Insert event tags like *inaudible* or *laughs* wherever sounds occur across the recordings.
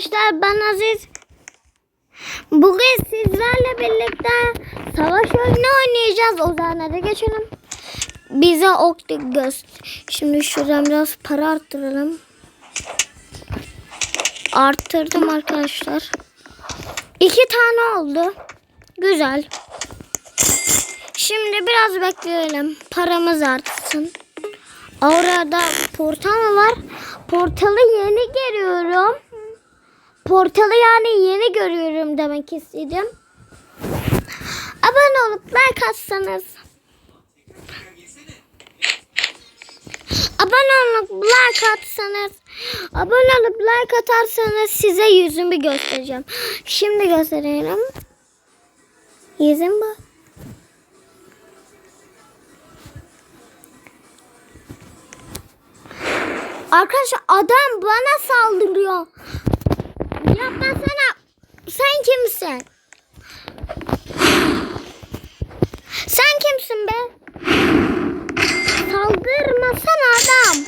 arkadaşlar ben Aziz. Bugün sizlerle birlikte savaş oyunu oynayacağız. O zaman hadi geçelim. Bize ok göz. Şimdi şuradan biraz para arttıralım. Arttırdım arkadaşlar. İki tane oldu. Güzel. Şimdi biraz bekleyelim. Paramız artsın. Orada portal mı var? Portalı yeni görüyorum. Portalı yani yeni görüyorum demek istedim. Abone olup like atsanız. Abone olup like atsanız. Abone olup like atarsanız size yüzümü göstereceğim. Şimdi gösterelim. Yüzüm bu. Arkadaşlar adam bana saldırıyor. Sen kimsin? Sen kimsin be? Saldırmasana adam.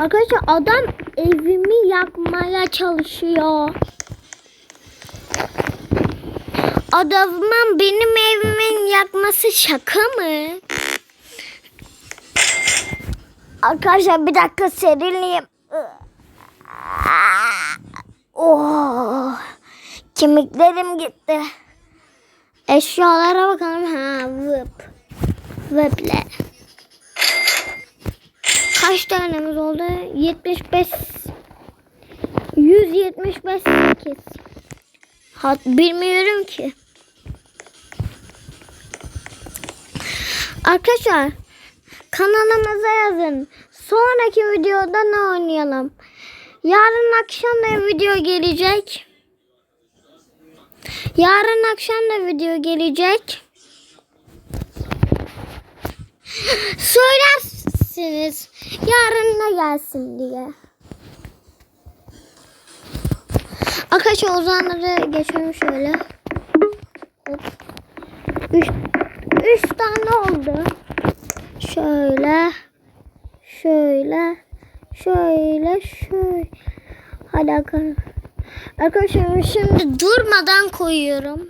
Arkadaşlar adam evimi yakmaya çalışıyor. Adamın benim evimin yakması şaka mı? Arkadaşlar bir dakika serinleyeyim. Oh, kemiklerim gitti. Eşyalara bakalım. Ha, vıp. Vıple. Kaç tanemiz oldu? 75 175 8. Hat bilmiyorum ki. Arkadaşlar kanalımıza yazın. Sonraki videoda ne oynayalım? Yarın akşam da video gelecek. Yarın akşam da video gelecek. Söylersiniz yarın ne gelsin diye. Arkadaşlar o zamanları geçelim şöyle. Hop. Üç, üç tane oldu. Şöyle. Şöyle. Şöyle. Şöyle. Hadi arkadaşlar. Arkadaşlar şimdi durmadan koyuyorum.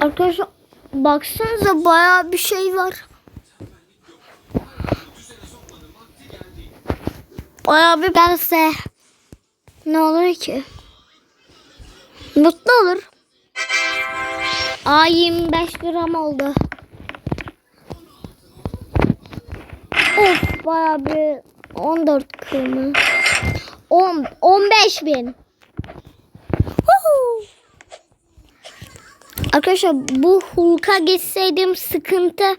Arkadaşlar baksanıza bayağı bir şey var. Bayağı bir derse ne olur ki? Mutlu olur. Aa 25 gram oldu. Of bayağı bir 14 kırmı. 10, 15 bin. Huhu. Arkadaşlar bu Hulk'a geçseydim sıkıntı.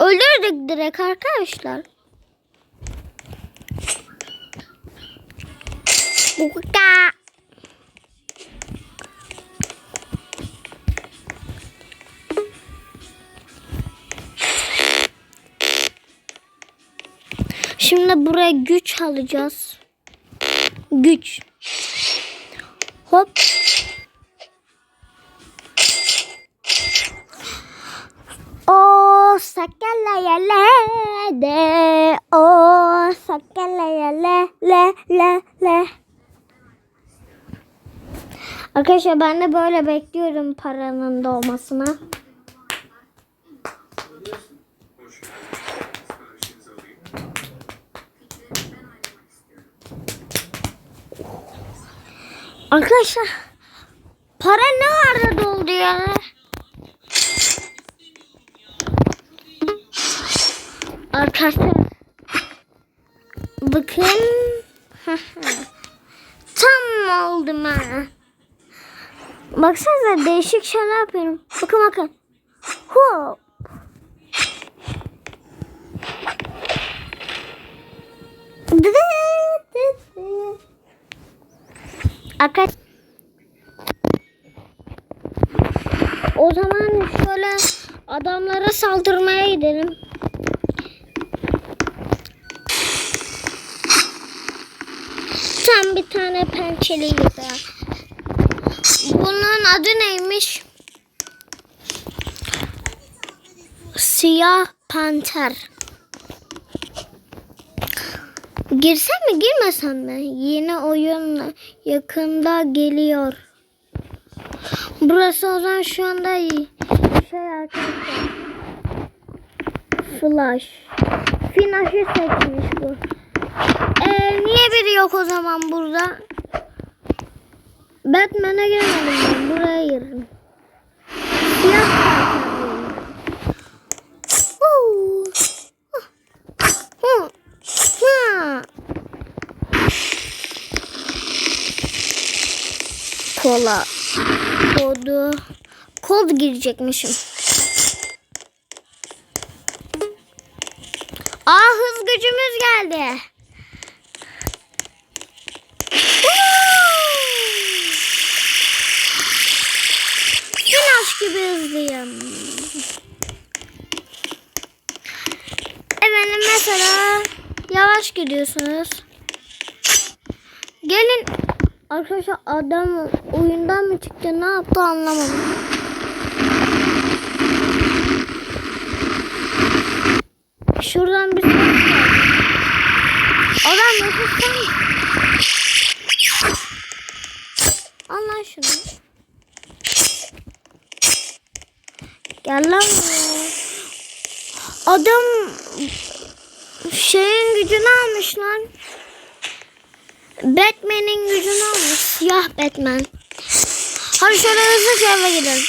Ölürdük direkt arkadaşlar. Hulk'a. Şimdi buraya güç alacağız. Güç. Hop. O sakala le de o sakala le le le le. Arkadaşlar ben de böyle bekliyorum paranın doğmasını. Arkadaşlar para ne arada doldu ya? Arkadaşlar bakın *laughs* tam oldum ha. Baksanıza değişik şeyler yapıyorum. Bakın bakın. Hop. Arkadaş O zaman şöyle adamlara saldırmaya gidelim. Sen bir tane pençeli gibi. Bunun adı neymiş? Siyah panter. Girsem mi girmesem mi? Yine oyun yakında geliyor. Burası o zaman şu anda iyi. şey arkadaşlar. Flash. Finash'ı seçmiş bu. Ee, niye biri yok o zaman burada? Batman'e gelmedim ben. Buraya girdim. Siyah. Kola. Kodu. Kod girecekmişim. Aa hız gücümüz geldi. Yavaş gidiyorsunuz. Gelin arkadaşlar adam oyundan mı çıktı ne yaptı anlamadım. Şuradan bir. Adam nefesten Al lan şunu. Gel lan. Adam şeyin gücünü almış lan. Batman'in gücünü almış. Siyah Batman. Hadi şöyle hızlıca eve gidelim.